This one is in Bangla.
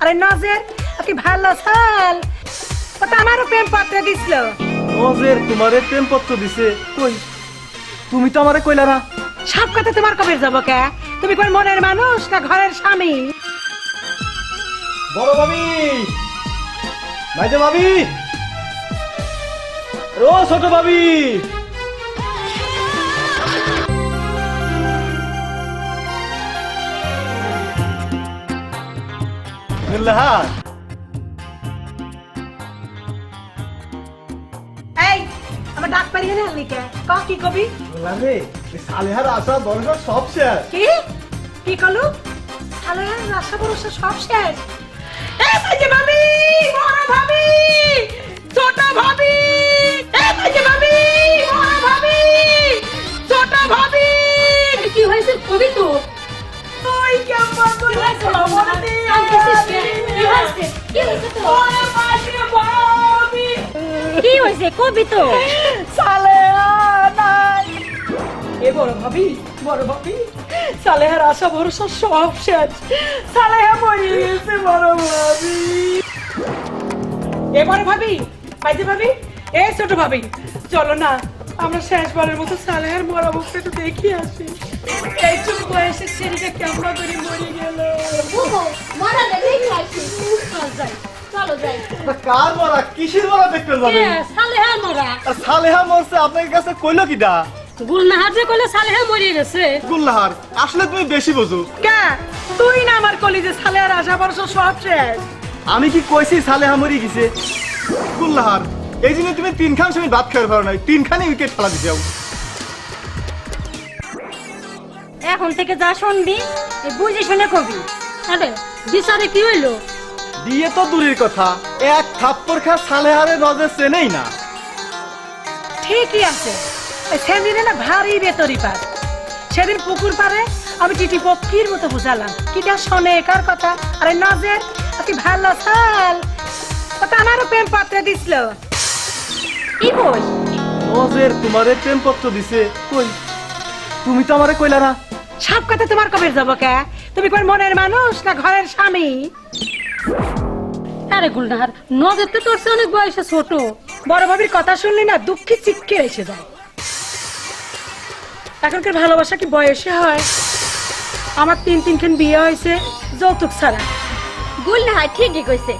আরে নজের কি ভালো চাল ওটা আমারও প্রেম পত্র দিছিল। নজের তোমারে প্রেম পত্র দিছে। কই? তুমি তো আমারে কইলা না। সব কথা তোমার কবে যাব কে? তুমি কোন মনের মানুষ না ঘরের স্বামী? বড় ভাবি! নাইজে ভাবি! ও ছোট ভাবি! মিল্লাহার এই আমার ডাক পারিয়ে না লিখে ক? কি কবি? রে সালেহার আশা বর্ষ সব শেষ। কি? কি কলু? তাহলে রাস্তা ভরসা সব শেষ। এ সাজে ভাবি কি হয়েছে কবি তো এ বড় ভাবি বড় ভাবি সালেহার আশা ভরসা সব শেষ সালেহা মরে গেছে বড় ভাবি বড় ভাবি পাইতে ভাবি, এ ছোট ভাবি, চলো না। আমরা শেষবারের মতো সালেহার মরা মুখটা একটু দেখি আসি এইটুকু বয়সের ছেলেটা কেমন করে মরে গেল? বুবু মরা দেখে খাইছি যাই চলো যাই। কার মরা? কিসের মরা দেখতে যাবে সালেহা মরা। সালেহা মরছে আপনার কাছে কইলো গুলনাহার যে কইলে সালেহা মরে গেছে। আসলে তুমি বেশি বোঝো। কে? তুই না আমার কলিজে সালেহার আশা সব শেষ। আমি কি কইছি সালেহা মরি গেছে? গুল্লাহার এই জন্য তুমি তিনখান সময় ভাত খাওয়ার পারো নাই তিনখানে উইকেট খেলা দিতে যাও এখন থেকে যা শুনবি এই বুঝে শুনে কবি। আরে বিচারে কি হইল? বিয়ে তো দূরের কথা এক থাপ্পড় খা সালেহারে নজর চেনেই না। ঠিকই আছে। সেদিনে না ভারী বেতরি পার সেদিন পুকুর পারে আমি টিটি পক্ষীর মতো বুঝালাম। কিটা শোনে কার কথা? আরে নজের কি ভালো চাল ওটা আমারও প্রেম পত্র দিছিল। কি কই? নজের তোমারে প্রেম পত্র দিছে কই? তুমি তো আমারে কইলা না। সব কথা তোমার কবে যাব কে? তুমি কোন মনের মানুষ না ঘরের স্বামী? আরে গুলনাহার নজর তো তোর অনেক বয়সে ছোট। বড় ভাবির কথা শুনলে না দুঃখে চিৎকে এসে যায়। এখনকার ভালোবাসা কি বয়সে হয়? আমার তিন তিনখান বিয়ে হয়েছে যৌতুক ছাড়া। গুলনাহার ঠিকই কইছে।